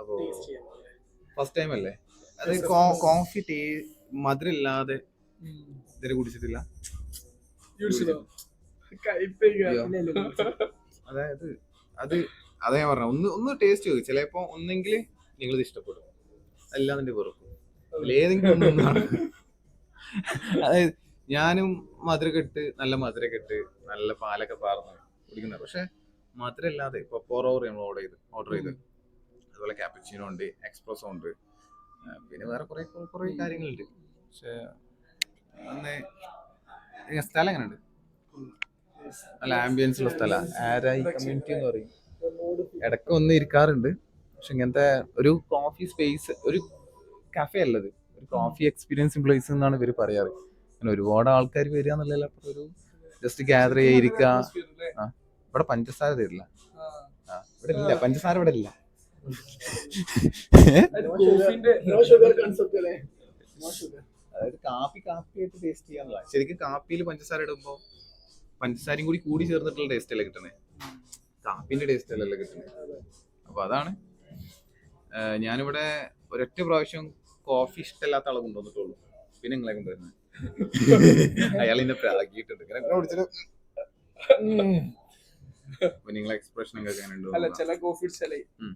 അപ്പോ taste first time അല്ലേ? അത് കോഫി ടീ മധുരം ഇല്ലാതെ ഇതുവരെ കുടിച്ചിട്ടില്ല. അതായത് അത് അതാ ഞാൻ പറഞ്ഞ. ഒന്ന് ഒന്ന് ടേസ്റ്റ് ചെയ്തു ചിലപ്പോ ഒന്നെങ്കിൽ നിങ്ങൾ ഇത് ഇഷ്ടപ്പെടും അല്ലാതിന്റെ വെറുക്കും ഏതെങ്കിലും ഒന്നൊന്നാണ് അതായത് ഞാനും മധുര കെട്ട് നല്ല മധുര കെട്ട് നല്ല പാലൊക്കെ പാർന്ന് കുടിക്കുന്നത് പക്ഷെ മധുരം ഇല്ലാതെ ഇപ്പൊ പോറോറ് നമ്മൾ ഓർഡർ ചെയ്ത് ഓർഡർ ചെയ്ത്. അതുപോലെ ക്യാപ്പച്ചിനോ ഉണ്ട് എക്സ്പ്രസോ ഉണ്ട്. പിന്നെ വേറെ കുറെ കുറെ കാര്യങ്ങളുണ്ട്. പക്ഷെ അന്ന് സ്ഥലം സ്ഥലം എങ്ങനെയുണ്ട്? നല്ല ആംബിയൻസ് ഉള്ള സ്ഥലമാണ് ആരായി കമ്മ്യൂണിറ്റി എന്ന് പറയും. ഇടയ്ക്ക് ഒന്ന് ഇരിക്കാറുണ്ട്. പക്ഷെ ഇങ്ങനത്തെ ഒരു കോഫി സ്പേസ് ഒരു കഫേ അല്ലത്. ഒരു കോഫി എക്സ്പീരിയൻസ് പ്ലേസ് എന്നാണ് ഇവർ പറയാറ്. അങ്ങനെ ഒരുപാട് ആൾക്കാർ വരിക എന്നുള്ള ഒരു ജസ്റ്റ് ഗ്യാദർ ചെയ്തിരിക്കുക ഇവിടെ പഞ്ചസാര തരില്ല. ഇവിടെ ഇല്ല. പഞ്ചസാര ഇവിടെ ഇല്ല. അതായത് കാപ്പി കാപ്പി ആയിട്ട് ടേസ്റ്റ് ചെയ്യാന്നുള്ള ശരിക്കും കാപ്പിയിൽ പഞ്ചസാര ഇടുമ്പോൾ പഞ്ചസാരയും കൂടി കൂടി ചേർന്നിട്ടുള്ള ടേസ്റ്റ് അല്ലേ കിട്ടണേ? കാപ്പിന്റെ ടേസ്റ്റ് അല്ലല്ലോ കിട്ടണേ. അപ്പൊ അതാണ്. ഞാനിവിടെ ഒരൊറ്റ പ്രാവശ്യം കോഫി ഇഷ്ടമല്ലാത്ത ആളെ കൊണ്ടുവന്നിട്ടുള്ളൂ. പിന്നെ നിങ്ങളെ കൊണ്ടുവരുന്നത് അയാൾ എന്നെ പ്രാഗിയിട്ടുണ്ട് ഉം. നിങ്ങളെ എക്സ്പ്രഷൻ ഒക്കെ അല്ല ചില കോഫി ചില ഉം.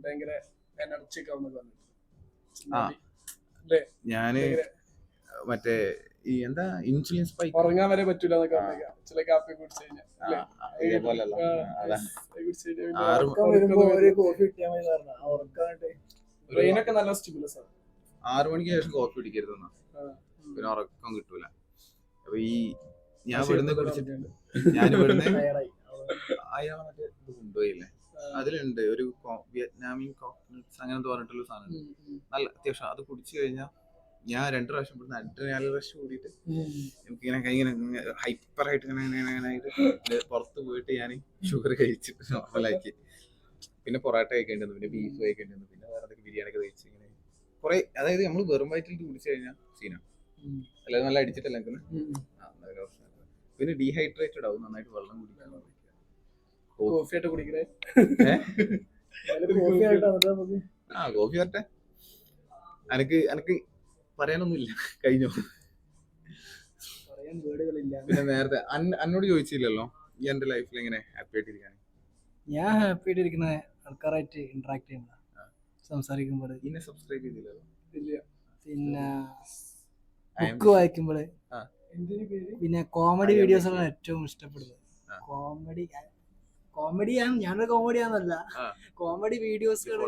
ഭയങ്കര എനർജി ഒക്കെ ആവുന്ന ആ. അല്ലേ? ഞാൻ മറ്റേ ഈ എന്താ ഇൻസുലിൻ സ്പൈക്ക് ഉറങ്ങാൻ വരെ പറ്റൂല ചില കാപ്പി കുടിച്ചു കഴിഞ്ഞാൽ ആറ് മണിക്ക് ശേഷം കോഫി കുടിക്കരുതെന്നാ. പിന്നെ ഉറക്കം കിട്ടൂല. അപ്പൊ ഈ ഞാൻ ഇവിടുന്ന് കുടിച്ചിട്ട് ഞാൻ ഇവിടുന്ന് അയാളെ മറ്റേ കൊണ്ടുപോയില്ലേ? അതിലുണ്ട്. ഒരു വിയറ്റ്നാമി വിയറ്റ്നാമിൻ അങ്ങനെ പറഞ്ഞിട്ടുള്ള സാധനം. നല്ല അത്യാവശ്യം. അത് കുടിച്ചു കഴിഞ്ഞാൽ ഞാൻ രണ്ട് പ്രാവശ്യം ഇവിടുന്ന് അഡ്രിനാലിൻ റഷ് കൂടിയിട്ട് എനിക്കിങ്ങനെ കൈ ഇങ്ങനെ ഹൈപ്പർ ആയിട്ട് ഇങ്ങനെ ഇങ്ങനെ ഇങ്ങനെ ആയിട്ട് പുറത്ത് പോയിട്ട് ഞാൻ ഷുഗർ കഴിച്ച് നോർമലാക്കി പിന്നെ പൊറോട്ട കഴിക്കേണ്ടി വന്നു. പിന്നെ ബീഫ് കഴിക്കേണ്ടി വന്നു. പിന്നെ വേറെ ബിരിയാണി ഒക്കെ കഴിച്ച് ഇങ്ങനെ. കുറെ അതായത് നമ്മൾ വെറും വയറ്റിൽ കുടിച്ചു കഴിഞ്ഞാൽ സീനാണ്. അല്ലാതെ നല്ല അടിച്ചിട്ടല്ല പിന്നെ ഡീഹൈഡ്രേറ്റഡ് ആവും. നന്നായിട്ട് വെള്ളം കുടിക്കാൻ കോഫി ആയിട്ട് കുടിക്കണേ. ആ കോഫി വരട്ടെ. അനക്ക് അനക്ക് പറയാനൊന്നുമില്ല. കഴിഞ്ഞോ? പിന്നെ നേരത്തെ അന്നോട് ചോദിച്ചില്ലല്ലോ ഈ എന്റെ ലൈഫിൽ എങ്ങനെ ഹാപ്പി ആയിട്ടിരിക്കാൻ? ഞാൻ ഹാപ്പി ആയിട്ടിരിക്കുന്ന ആൾക്കാരായിട്ട് ഇന്ററാക്ട് ചെയ്യുന്ന സംസാരിക്കുമ്പോൾ ഇന്നെ സബ്സ്ക്രൈബ് ചെയ്തില്ലല്ലോ? ഇല്ല. പിന്നെ ബുക്ക് വായിക്കുമ്പോൾ പേര്? പിന്നെ കോമഡി വീഡിയോസ് ആണ് വീഡിയോസാണ് ഏറ്റവും ഇഷ്ടപ്പെടുന്നത്. കോമഡി കോമഡിയാണ്. ഞാനൊരു കോമഡിയാന്നല്ല. ആണെന്നല്ല കോമഡി വീഡിയോസുകൾ.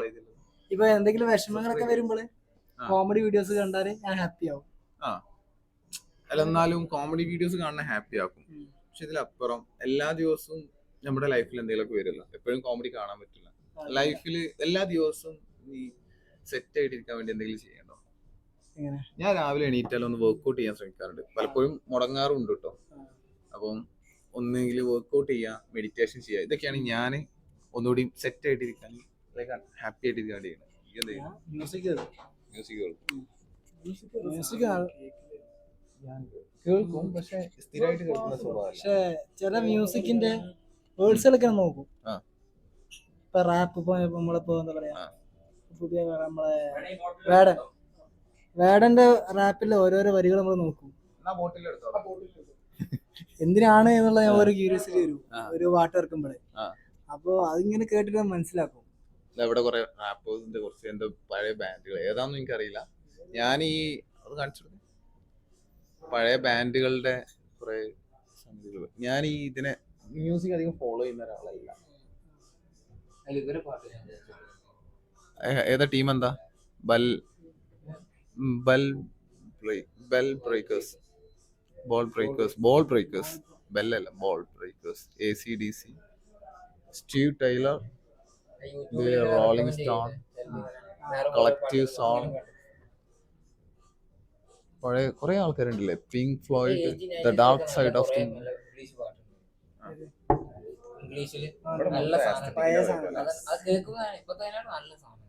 ഇപ്പൊ എന്തെങ്കിലും വിഷമങ്ങളൊക്കെ വരുമ്പോൾ കോമഡി വീഡിയോസ് കണ്ടാൽ ഞാൻ ഹാപ്പി ആവും. അല്ല എന്നാലും കോമഡി വീഡിയോസ് കാണാൻ ഹാപ്പി ആക്കും. പക്ഷെ ഇതിലപ്പുറം എല്ലാ ദിവസവും നമ്മുടെ ലൈഫിൽ എന്തെങ്കിലുമൊക്കെ വരില്ല. എപ്പോഴും കോമഡി കാണാൻ പറ്റില്ല. ലൈഫിൽ എല്ലാ ദിവസവും ഈ സെറ്റ് ആയിട്ടിരിക്കാൻ വേണ്ടി എന്തെങ്കിലും ചെയ്യണ്ടോ? ഞാൻ രാവിലെ എണീറ്റാലും ഒന്ന് വർക്ക്ഔട്ട് ചെയ്യാൻ ശ്രമിക്കാറുണ്ട്. പലപ്പോഴും മുടങ്ങാറുണ്ട് കേട്ടോ അപ്പം ഒന്നെങ്കിൽ വർക്ക്ഔട്ട് ചെയ്യുക മെഡിറ്റേഷൻ ചെയ്യുക ഇതൊക്കെയാണ് ഞാൻ ഒന്നുകൂടി സെറ്റ് ആയിട്ടിരിക്കാൻ ഹാപ്പി ആയിട്ടിരിക്കാൻ ചെയ്യുന്നത്. മ്യൂസിക് മ്യൂസിക് കേൾക്കും. മ്യൂസിക് കേൾക്കും. പക്ഷെ സ്ഥിരമായിട്ട് കേൾക്കുന്ന സ്വഭാവമല്ല. പക്ഷെ ചില മ്യൂസിക്കിന്റെ വേർഡ്സുകളൊക്കെ നോക്കും. ആ. ഇപ്പൊ റാപ്പ് ഇപ്പൊ നമ്മളിപ്പോ എന്താ പറയാ. പുതിയ നമ്മളെ വേടൻ വേടന്റെ റാപ്പിലെ ഓരോരോ വരികൾ നമ്മൾ നോക്കും. എന്നാ ബോട്ടിൽ എടുത്തോ എന്തിനാണ് എന്നുള്ള ഞാൻ ഒരു ക്യൂരിയോസിറ്റി വരും. ഒരു പാട്ട് ഇറക്കുമ്പോഴേ. അപ്പൊ അതിങ്ങനെ കേട്ടിട്ട് ഞാൻ മനസ്സിലാക്കും. ഇവിടെ കുറെ റാപ്പേഴ്സിന്റെ കുറച്ച് എന്തോ പഴയ ബാൻഡുകൾ ഏതാണെന്ന് എനിക്കറിയില്ല. ഞാൻ ഈ അത് കാണിച്ചു പഴയ ബാൻഡുകളുടെ കുറെ സംഗതികൾ. ഞാൻ ഈ ഇതിനെ മ്യൂസിക് അധികം ഫോളോ ചെയ്യുന്ന ഒരാളല്ല. ഏതാ ടീം എന്താ? Ball ball ball breakers. Ball breakers ball breakers ബെല്ലല്ല ball breakers A C D C Steve Tyler Rolling Stone collective song പഴയ കുറെ ആൾക്കാരുണ്ടല്ലേ? Pink Floyd the dark side of the ഇംഗ്ലീഷിൽ നല്ല സാധനം. അത് അത് ഇപ്പൊ തന്നെ നല്ല സാധനം.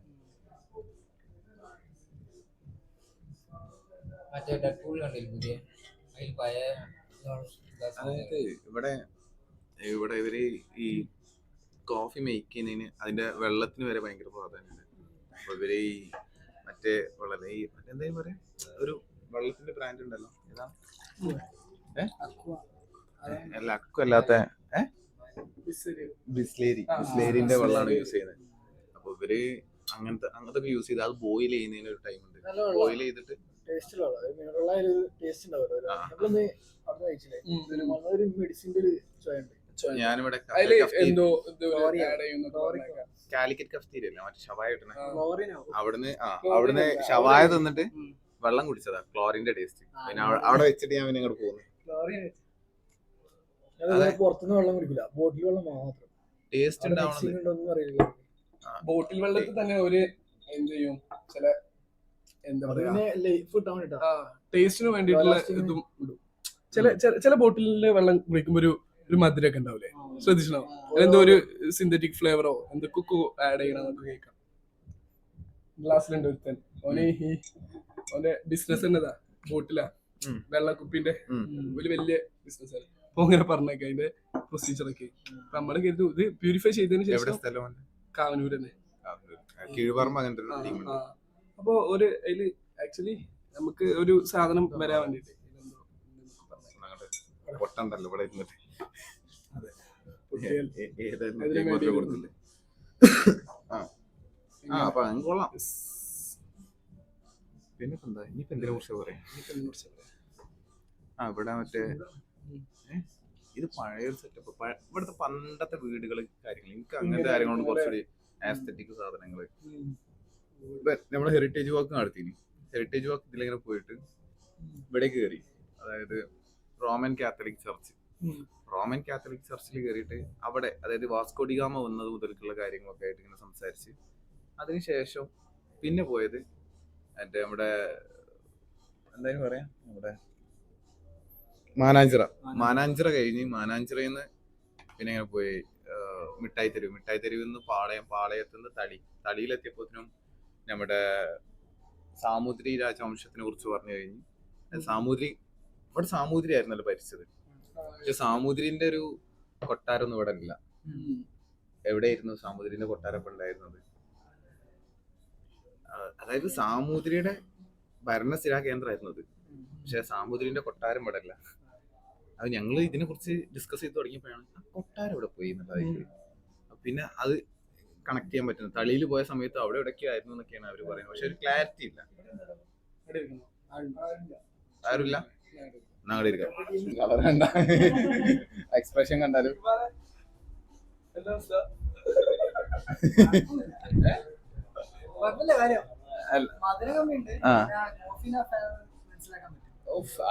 മറ്റേ ഡെഡ്പൂൾ കണ്ടില്ല പുതിയ? അതായത് ഇവിടെ ഇവിടെ ഇവർ ഈ കോഫി മേക്ക് ചെയ്യുന്നതിന് അതിന്റെ വെള്ളത്തിന് വരെ ഭയങ്കര പ്രാധാന്യമുണ്ട്. അപ്പൊ ഇവർ ഈ മറ്റേ വെള്ളം ഈ മറ്റെന്താ പറയാ ഒരു വെള്ളത്തിന്റെ ബ്രാൻഡ് ഉണ്ടല്ലോ. ഏതാ? അല്ല അക്കു അല്ലാത്ത ബിസ്ലേരി. ബിസ്ലേരിന്റെ വെള്ളമാണ് യൂസ് ചെയ്യുന്നത്. അപ്പൊ ഇവർ അങ്ങനത്തെ അങ്ങനത്തെ യൂസ് ചെയ്ത് അത് ബോയിൽ ചെയ്യുന്നതിന് ഒരു ടൈം ഉണ്ട്. ബോയിൽ ചെയ്തിട്ട് ടേസ്റ്റ് ഉള്ള വെള്ളം. മിനറൽ ആയ ഒരു ടേസ്റ്റ് ഉണ്ടാവുമല്ലോ ആ. അവിടെ കഴിച്ചില്ലേ? ഒരു മെഡിസിന്റെ ഒരു ചോയുണ്ട്. ഞാനിവിടെ എന്തോ. കാലിക്കറ്റ് കഫ്തീരിയ അല്ലേ മറ്റേ ഷവായ കിട്ടണ. അവിടുന്ന് ആ അവിടുന്ന് ഷവായ തിന്നിട്ട് വെള്ളം കുടിച്ചതാ. ക്ലോറിന്റെ ടേസ്റ്റ് പിന്നെ അവിടെ വെച്ചിട്ട് ഞാൻ പിന്നെ ഇങ്ങോട്ട് പോകുന്നു. പുറത്തുനിന്ന് വെള്ളം കുടിക്കില്ല ബോട്ടിൽ വെള്ളം മാത്രം. ടേസ്റ്റ് ബോട്ടിൽ വെള്ളത്തിൽ തന്നെ ഒരു എന്ത് ചെയ്യും? ചില എന്താ വേണ്ടിട്ടാ ടേസ്റ്റിന് വേണ്ടിയിട്ടുള്ള ഇതും ഇടും. ചില ചില- ചില വെള്ളം കുടിക്കുമ്പോ ഒരു ഒരു മധുരമൊക്കെ ഉണ്ടാവില്ലേ? ശ്രദ്ധിച്ചോ എന്തോ ഒരു സിന്തറ്റിക് ഫ്ലേവറോ എന്തോ കുക്കു ആഡ് നമുക്ക് കേൾക്കാം. ഗ്ലാസ്സിലുണ്ട് ഒരുത്തൻ. ഓനെ ഈ ഓന്റെ ബിസിനസ് എന്നതാ? ബോട്ടിലാ. വെള്ളക്കുപ്പിന്റെ വലിയ ഒരു വലിയ ബിസിനസ് ആണ്. അപ്പൊ അങ്ങനെ പറഞ്ഞേക്ക അതിന്റെ പ്രൊസീജിയർ ഒക്കെ. നമ്മൾ കരുതും ഇത് പ്യൂരിഫൈ ചെയ്തതിന് ശേഷം കാവനൂര്. തന്നെ കീഴ്പറമ്പ് അങ്ങനത്തെ ഒരു ആ, ടീം ആ. അപ്പൊ ഒരു അതിൽ ആക്ച്വലി നമുക്ക് ഒരു സാധനം വരാൻ വേണ്ടിട്ട് പൊട്ടണ്ടല്ലോ ഇവിടെ ഇരുന്നിട്ട്. കൊടുത്തില്ലേ? ആ. ആ അപ്പൊ അങ്ങ് കൊള്ളാം. പിന്നെ ഇപ്പൊ എന്താ ഇനിയിപ്പോ എന്തിനെ കുറിച്ച് പറയാം? ആ ഇവിടെ മറ്റേ ഇത് പഴയൊരു സെറ്റപ്പ് ഇവിടുത്തെ പണ്ടത്തെ വീടുകൾ കാര്യങ്ങൾ എനിക്ക് അങ്ങനത്തെ കാര്യങ്ങളുണ്ട് കുറച്ചുകൂടി ആസ്തറ്റിക് സാധനങ്ങൾ നമ്മുടെ ഹെറിറ്റേജ് വാക്ക് നടത്തിനി ഹെറിറ്റേജ് വാക്ക് ഇതിലിങ്ങനെ പോയിട്ട് ഇവിടേക്ക് കയറി അതായത് Roman Catholic church Roman Catholic ചർച്ചിൽ കയറിയിട്ട് അവിടെ അതായത് വാസ്കോഡിഗാമ വന്നത് മുതൽക്കുള്ള കാര്യങ്ങളൊക്കെ ആയിട്ട് ഇങ്ങനെ സംസാരിച്ച് അതിനുശേഷം പിന്നെ പോയത് മറ്റേ നമ്മുടെ എന്തായാലും പറയാം നമ്മുടെ മാനാഞ്ചിറ. മാനാഞ്ചിറ. കഴിഞ്ഞ് മാനാഞ്ചിറയിൽ നിന്ന് പിന്നെ ഇങ്ങനെ പോയി മിഠായി തെരുവ് മിഠായി തെരുവിൽ നിന്ന് പാളയം പാളയത്ത് നിന്ന് തളി. തളിയിലെത്തിയപ്പോഴത്തേനും നമ്മുടെ സാമൂതിരി രാജവംശത്തിനെ കുറിച്ച് പറഞ്ഞു കഴിഞ്ഞു. സാമൂതിരി ഇവിടെ സാമൂതിരി ആയിരുന്നല്ലോ ഭരിച്ചത്. പക്ഷെ സാമൂതിരിന്റെ ഒരു കൊട്ടാരം ഇവിടെ ഇല്ല. എവിടെയായിരുന്നു സാമൂതിരിന്റെ കൊട്ടാരം ഉണ്ടായിരുന്നത്? അതായത് സാമൂതിരിയുടെ ഭരണസ്ഥിരാ കേന്ദ്രമായിരുന്നു അത്. പക്ഷെ സാമൂതിരിന്റെ കൊട്ടാരം ഇവിടെ ഇല്ല. അത് ഞങ്ങൾ ഇതിനെ കുറിച്ച് ഡിസ്കസ് ചെയ്ത് തുടങ്ങിയപ്പോഴാണ് ആ കൊട്ടാരം ഇവിടെ പോയി പിന്നെ അത് കണക്ട് ചെയ്യാൻ പറ്റുന്നത്. തളിയിൽ പോയ സമയത്ത് അവിടെ എവിടെയൊക്കെ ആയിരുന്നു എന്നൊക്കെയാണ് അവർ പറയുന്നത്. പക്ഷെ ഒരു ക്ലാരിറ്റി ഇല്ല. ആരുമില്ല? എക്സ്പ്രഷൻ കണ്ടാലും.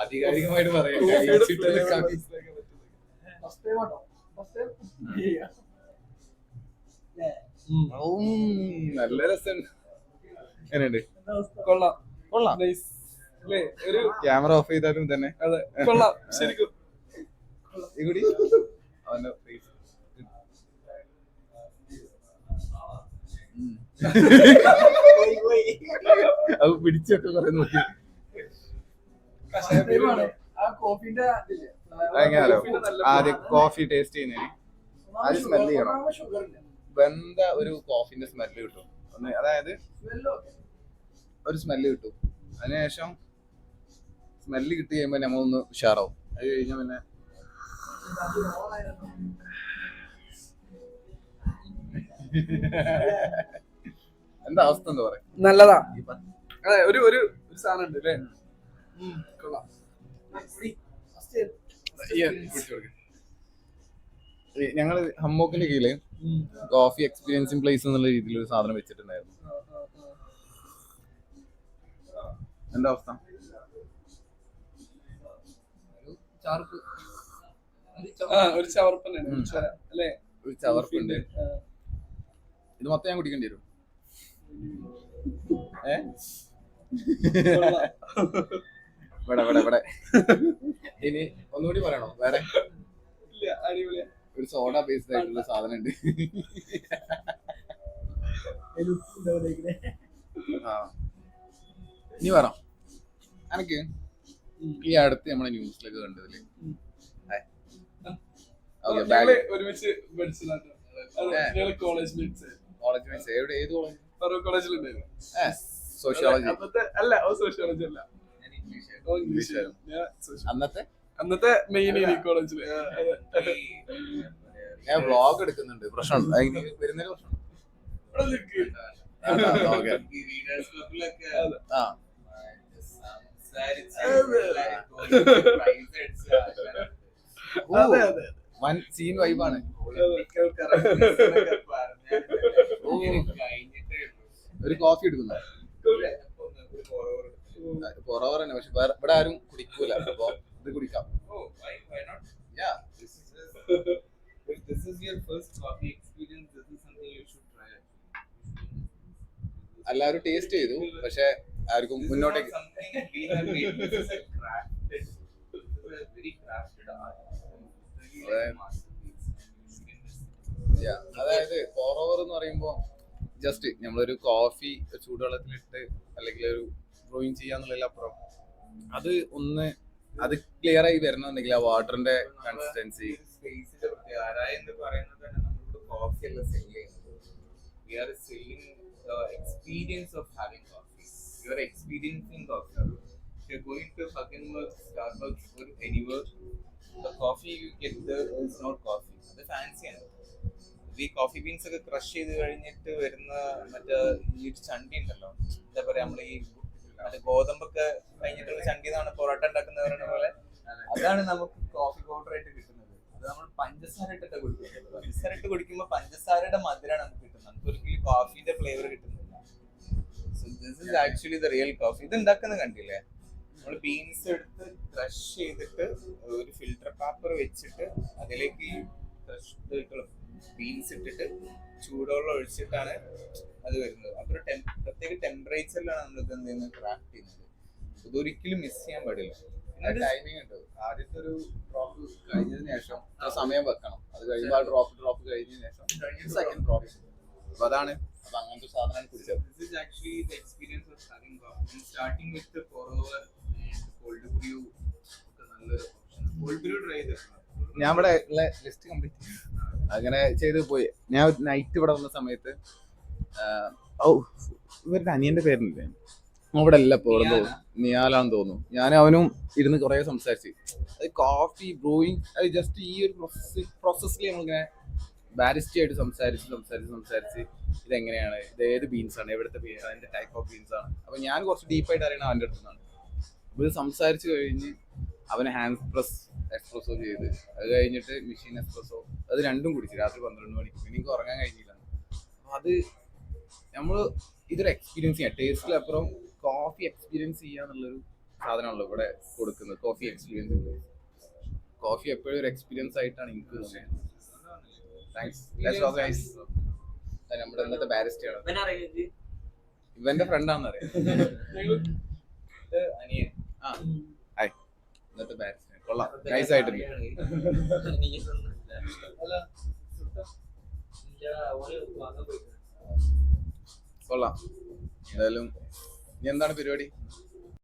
ആധികാരികമായിട്ട് പറയാം. ഫസ്റ്റ് ടൈം ആട്ടോ. First time. നല്ല രസം എങ്ങനെയുണ്ട്? കൊള്ളാം. കൊള്ളാം. ഒരു ക്യാമറ ഓഫ് ചെയ്താലും തന്നെ. അതെ കൊള്ളാം. ശരിക്കും. ഈ കൂടി. അവന്റെ face. അത് പിടിച്ചൊക്കെ കുറെ നോക്കി. എങ്ങനെയാലോ ആദ്യം കോഫി ടേസ്റ്റ് ചെയ്യുന്നതിന്. ആദ്യം സ്മെൽ ചെയ്യണം. വെന്ത ഒരു കോഫിന്റെ സ്മെല്ല് കിട്ടും. ഒന്ന് അതായത് സ്മെല്ലോ ഒരു സ്മെല്ല് കിട്ടും. അതിനുശേഷം സ്മെല്ല് കിട്ടി കഴിയുമ്പോൾ നമ്മളൊന്ന് ഉഷാറാവും. അത് കഴിഞ്ഞാൽ പിന്നെ എന്താ അവസ്ഥ എന്താ പറയാ. നല്ലതാ. അതെ ഒരു ഒരു ഒരു സാധനം ഉണ്ട് അല്ലേ? കൊള്ളാം. ഞങ്ങൾ ഹമ്മോക്കിന്റെ കീഴിൽ കോഫി എക്സ്പീരിയൻസിങ് പ്ലേസ് എന്നുള്ള രീതിയിൽ ഒരു സാധനം വെച്ചിട്ടുണ്ടായിരുന്നു. എന്താ അവസ്ഥ? ഒരു ചവർപ്പനാണ് അല്ലേ? ഒരു ചവർപ്പുണ്ട്. ഇത് മൊത്തം ഞാൻ കുടിക്കേണ്ടി വരും. ഏ? ഇവിടെ ഇവിടെ ഇവിടെ. ഇനി ഒന്നുകൂടി പറയണോ? വേറെ? ഇല്ല അടിപൊളിയാ. ഒരു സോഡ ബേസ്ഡ് ആയിട്ടുള്ള സാധനം ഉണ്ട് ഇനി പറ. എനിക്ക് ഈ അടുത്ത് നമ്മളെ ന്യൂസിലൊക്കെ ഒരുമിച്ച് കോളേജ് കോളേജ് മീൻസ് എവിടെ? ഏത് കോളേജ് കോളേജിലുണ്ടായിരുന്നു സോഷ്യോളജി അല്ല ഓ സോഷ്യോളജി അല്ല. ഞാൻ ഇംഗ്ലീഷ് ഓ ഇംഗ്ലീഷ് ഞാൻ അന്നത്തെ? അന്നത്തെ മെയിൻ കോളേജിൽ ഞാൻ വ്ളോഗ് എടുക്കുന്നുണ്ട്. പ്രശ്നം വരുന്നതിന്. അതാ, അതെ. വൻ സീൻ വൈബാണ്. ഒരു കോഫി എടുക്കുന്ന. കുറവ് തന്നെ. പക്ഷെ ഇവിടെ ആരും കുടിക്കൂല. അപ്പൊ എല്ലാവരും ടേസ്റ്റ് ചെയ്തു. പക്ഷെ ആർക്കും മുന്നോട്ടേക്ക്. അതായത് ഫോർ ഓവർ എന്ന് പറയുമ്പോ ജസ്റ്റ് നമ്മളൊരു കോഫി ചൂടുവെള്ളത്തിലിട്ട് അല്ലെങ്കിൽ ഒരു ബ്രൂയിങ് ചെയ്യാന്നുള്ളതിലപ്പുറം അത് ഒന്ന് അത് ക്ലിയർ ആയി വരണമെന്നുണ്ടെങ്കിൽ ആ വാട്ടറിന്റെ കൺസിസ്റ്റൻസി എന്ന് പറയുന്നത് തന്നെ നമ്മളിവിടെ കോഫി അല്ല സെല്ല് ചെയ്യുന്നത്. We are selling experience of having coffee you are experiencing coffee you going to Hackinberg Starbucks or anywhere the coffee you get there is not coffee. അത് ഫാൻസിയാണ് ഈ കോഫി ബീൻസ് ഒക്കെ crush ചെയ്ത് കഴിഞ്ഞിട്ട് വരുന്ന മറ്റേ ഈ ഒരു ചണ്ടി ഉണ്ടല്ലോ. എന്താ പറയാ നമ്മൾ ഈ മറ്റേ ഗോതമ്പൊക്കെ കഴിഞ്ഞിട്ടുള്ള ചണ്ടി എന്നാണ് പൊറോട്ട ഉണ്ടാക്കുന്ന പറയുന്ന പോലെ അതാണ് നമുക്ക് കോഫി പൗഡർ ആയിട്ട് കിട്ടുന്നത്. നമ്മൾ പഞ്ചസാര ഇട്ടിട്ട് കുടിക്കുന്നത് പഞ്ചസാര ഇട്ട് കുടിക്കുമ്പോൾ പഞ്ചസാരയുടെ മധുരമാണ് നമുക്ക് കിട്ടുന്നത്. നമുക്ക് ഒരിക്കലും കോഫീന്റെ ഫ്ലേവർ കിട്ടുന്നില്ല. So this is actually the real coffee ഇത് ഉണ്ടാക്കുന്നത് കണ്ടില്ലേ? നമ്മൾ ബീൻസ് എടുത്ത് ക്രഷ് ചെയ്തിട്ട് ഒരു ഫിൽട്ടർ പേപ്പർ വെച്ചിട്ട് അതിലേക്ക് ക്രഷ് ബീൻസ് ഇട്ടിട്ട് ചൂടുവെള്ളം ഒഴിച്ചിട്ടാണ് അത് വരുന്നത്. അപ്പൊ ഒരു പ്രത്യേക ടെമ്പറേച്ചറിലാണ് നമ്മൾ ഇത് എന്ത് ചെയ്യുന്നത് ക്രാഫ്റ്റ് ചെയ്യുന്നത്. ഇതൊരിക്കലും മിസ് ചെയ്യാൻ പാടില്ല. ടൈമിംഗ് ഉണ്ട്? ആദ്യത്തെ ഒരു ഡ്രോപ്പ് കഴിഞ്ഞതിന് ശേഷം ആ സമയം വെക്കണം. അത് കഴിയുമ്പോൾ ഡ്രോപ്പ് ഡ്രോപ്പ് കഴിഞ്ഞതിന് ശേഷം സെക്കൻഡ് ഡ്രോപ്പ് അപ്പൊ അതാണ് അപ്പൊ അങ്ങനത്തെ സാധനം കുടിച്ചത്. നല്ലൊരു. Cold brew try ഞാൻ ഇവിടെ ലിസ്റ്റ് കംപ്ലീറ്റ് അങ്ങനെ ചെയ്ത് പോയി. ഞാൻ നൈറ്റ് ഇവിടെ വന്ന സമയത്ത് ഓ ഇവരുടെ അനിയന്റെ പേരില്ലേ ഇവിടെ അല്ല ഇവിടെ നിയാലാന്ന് തോന്നുന്നു. ഞാൻ അവനും ഇരുന്ന് കുറെ സംസാരിച്ചു. അത് കോഫി ബ്രൂയിങ് അത് ജസ്റ്റ് ഈ ഒരു പ്രോസസ് പ്രോസസ്സിൽ നമ്മളിങ്ങനെ ബാരിസ്റ്റി ആയിട്ട് സംസാരിച്ച് സംസാരിച്ച് സംസാരിച്ച് ഇതെങ്ങനെയാണ് ഇത് ഏത് ബീൻസ് ആണ് എവിടുത്തെ ബീൻസ് അതിന്റെ ടൈപ്പ് ഓഫ് ബീൻസ് ആണ്. അപ്പൊ ഞാൻ കുറച്ച് ഡീപ്പായിട്ട് അറിയണം അവന്റെ അടുത്ത് നിന്നാണ്. അപ്പൊ ഇത് സംസാരിച്ച് കഴിഞ്ഞ് അവന് ഹാൻഡ് പ്രസ് എക്സ്പ്രസോ ചെയ്ത് അത് കഴിഞ്ഞിട്ട് മെഷീൻ എക്സ്പ്രസോ അത് രണ്ടും കുടിച്ച് രാത്രി പന്ത്രണ്ട് മണിക്ക്. പിന്നെ എനിക്ക് ഉറങ്ങാൻ കഴിഞ്ഞില്ല. അപ്പൊ അത് നമ്മൾ ഇതൊരു എക്സ്പീരിയൻസ് ചെയ്യാം ടേസ്റ്റിലപ്പുറം കോഫി എക്സ്പീരിയൻസ് ചെയ്യാന്നുള്ളൊരു സാധനമാണല്ലോ ഇവിടെ കൊടുക്കുന്നത്. കോഫി എക്സ്പീരിയൻസ് കോഫി എപ്പോഴും ഒരു എക്സ്പീരിയൻസ് ആയിട്ടാണ് എനിക്ക് തോന്നിയത് താങ്ക്സ് ഗൈസ് നമ്മുടെ ഇന്നത്തെ ബാരിസ്റ്റാണ് ഇവന്റെ ഫ്രണ്ടാണെന്ന് അറിയാം. അനിയൻ. ആ. ഹായ് ഇന്നത്തെ കൊള്ളാം. നൈസ് ആയിട്ടുണ്ട്. കൊള്ളാം. എന്തായാലും ഇനി എന്താണ് പരിപാടി?